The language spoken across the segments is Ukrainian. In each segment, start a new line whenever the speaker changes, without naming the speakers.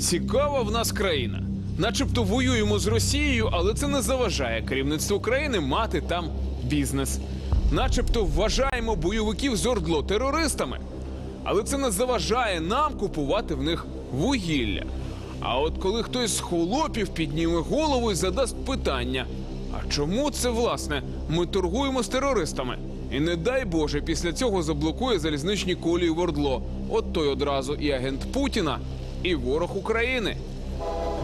Цікава в нас країна. Начебто воюємо з Росією, але це не заважає керівництву країни мати там бізнес. Начебто вважаємо бойовиків з Ордло терористами, але це не заважає нам купувати в них вугілля. А от коли хтось з холопів підніме голову і задасть питання: а чому це власне ми торгуємо з терористами? І не дай Боже, після цього заблокує залізничні колії в Ордло. От той одразу і агент Путіна, і ворог України.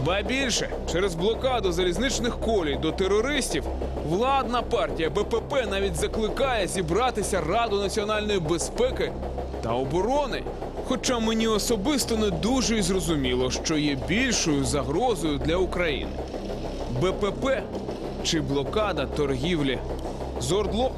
Ба більше, через блокаду залізничних колій до терористів владна партія БПП навіть закликає зібратися Раду національної безпеки та оборони. Хоча мені особисто не дуже й зрозуміло, що є більшою загрозою для України: БПП чи блокада торгівлі з Ордло.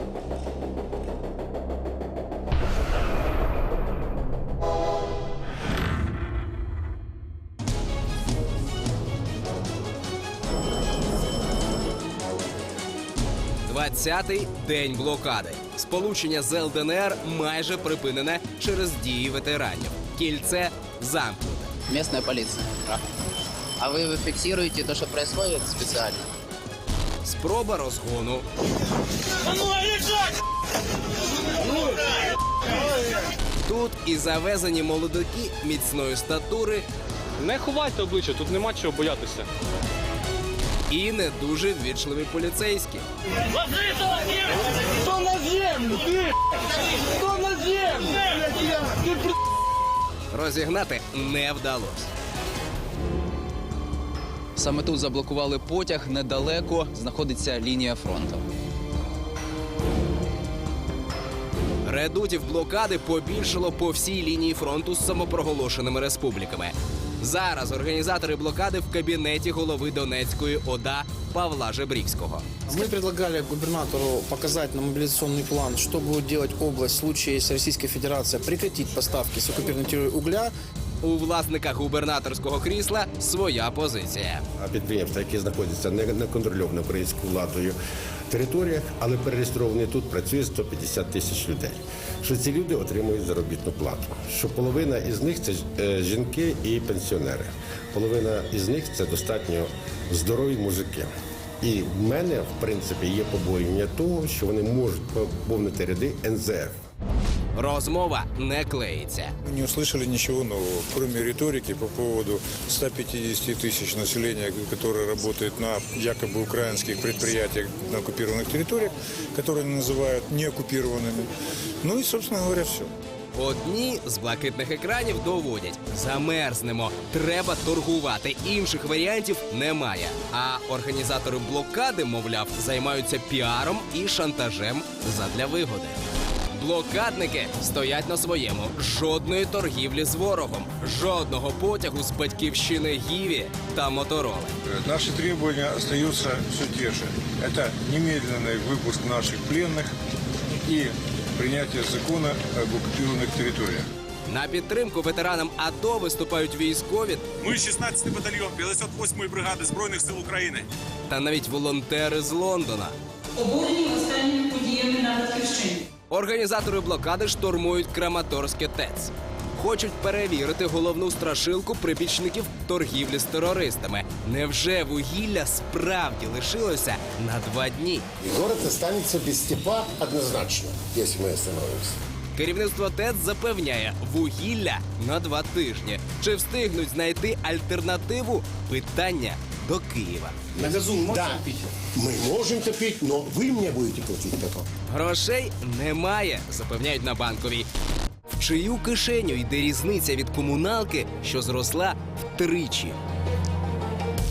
Двадцятий день блокади. Сполучення з ЛДНР майже припинене через дії ветеранів. Кільце замкнуте.
Местная полиция. А вы фиксируете то, что происходит специально?
Спроба розгону. Тут і завезені молодики міцної статури,
Не ховайте обличчя, тут нема чого боятися.
І не дуже ввічливі поліцейські.
Кто на землю? Ты! На землю?
Розігнати не вдалося.
Саме тут заблокували потяг недалеко знаходиться лінія фронту.
Редутів блокади побільшало по всій лінії фронту з самопроголошеними республіками. Зараз організатори блокади в кабінеті голови Донецької ОДА Павла Жебрівського.
Ми предлагали губернатору показати на мобілізаційний план, що буде робити область в случае, якщо Російська Федерація прекратить поставки з оккупированной території угля.
У власника губернаторського крісла своя позиція.
А підприємства, які знаходяться не неконтрольовано українською владою територіях, але перереєстровані тут, працює 150 тисяч людей. Що ці люди отримують заробітну плату. Що половина із них це е, жінки і пенсіонери. Половина із них це достатньо здорові мужики. І в мене, в принципі, є побоювання того, що вони можуть поповнити ряди НЗФ.
Розмова не клеїться.
Мы не услышали ничего нового, кроме риторики по поводу 150 тысяч населения, которое работает на якобы украинских предприятиях на оккупированных территориях, которые они называют неоккупированными. Ну и, собственно говоря, все.
Одні з блакитних екранів доводять: замерзнемо, треба торгувати. Інших варіантів немає. А організатори блокади, мовляв, займаються піаром і шантажем задля вигоди. Блокадники стоять на своєму. Жодної торгівлі з ворогом, жодного потягу з батьківщини Гіві та Мотороли.
Наши требования остаются все те же. Это немедленный выпуск наших пленных и принятие закона об оккупированных территориях.
На підтримку ветеранам АТО виступають військові
Ми 16-й батальйон 58-ї бригади Збройних сил України.
та навіть волонтери з Лондона.
обурені останніми подіями на батьківщині.
Організатори блокади штурмують Краматорське ТЕЦ. Хочуть перевірити головну страшилку прибічників торгівлі з терористами. Невже вугілля справді лишилося на два дні?
И город останется без степа однозначно, если мы остановимся.
Керівництво ТЕЦ запевняє вугілля на два тижні. Чи встигнуть знайти альтернативу? Питання до Києва.
На газу да, Мы можем топить, но ви мені будете платить потом.
Грошей немає, запевняють на банковій. В чию кишеню йде різниця від комуналки, що зросла втричі.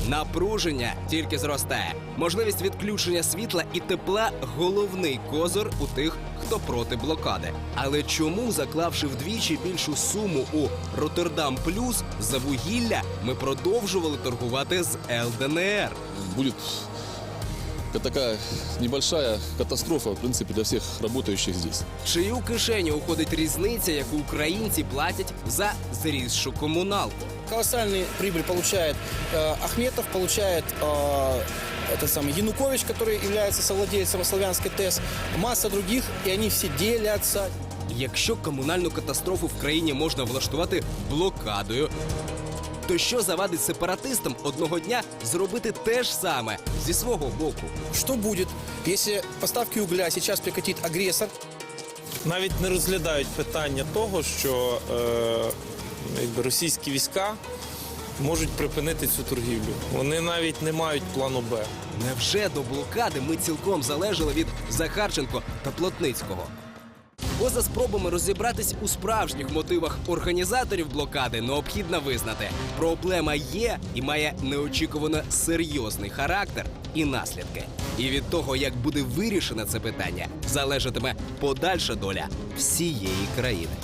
Напруження тільки зростає. Можливість відключення світла і тепла головний козир у тих, хто проти блокади. Але чому, заклавши вдвічі більшу суму у Роттердам Плюс за вугілля, ми продовжували торгувати з ЛДНР?
будет такая небольшая катастрофа, в принципе, для всех работающих здесь.
В Чию кишеню уходить різниця, яку українці платять за зрізшу комуналку?
Колоссальную прибыль получает э, Ахметов, получает э, этот самый Янукович, который является совладельцем Славянской ТЭС, масса других, и они все делятся.
Якщо комунальну катастрофу в країні можна влаштувати блокадою, то що завадить сепаратистам одного дня зробити те ж саме зі свого боку?
Что будет, если поставки угля сейчас прекратит агрессор,
навіть не розглядають питання того, що е, якби російські війська можуть припинити цю торгівлю. Вони навіть не мають плану Б.
Невже до блокади ми цілком залежали від Захарченко та Плотницького? Поза спробами розібратись у справжніх мотивах організаторів блокади, необхідно визнати, проблема є і має неочікувано серйозний характер і наслідки. І від того, як буде вирішено це питання, залежатиме подальша доля всієї країни.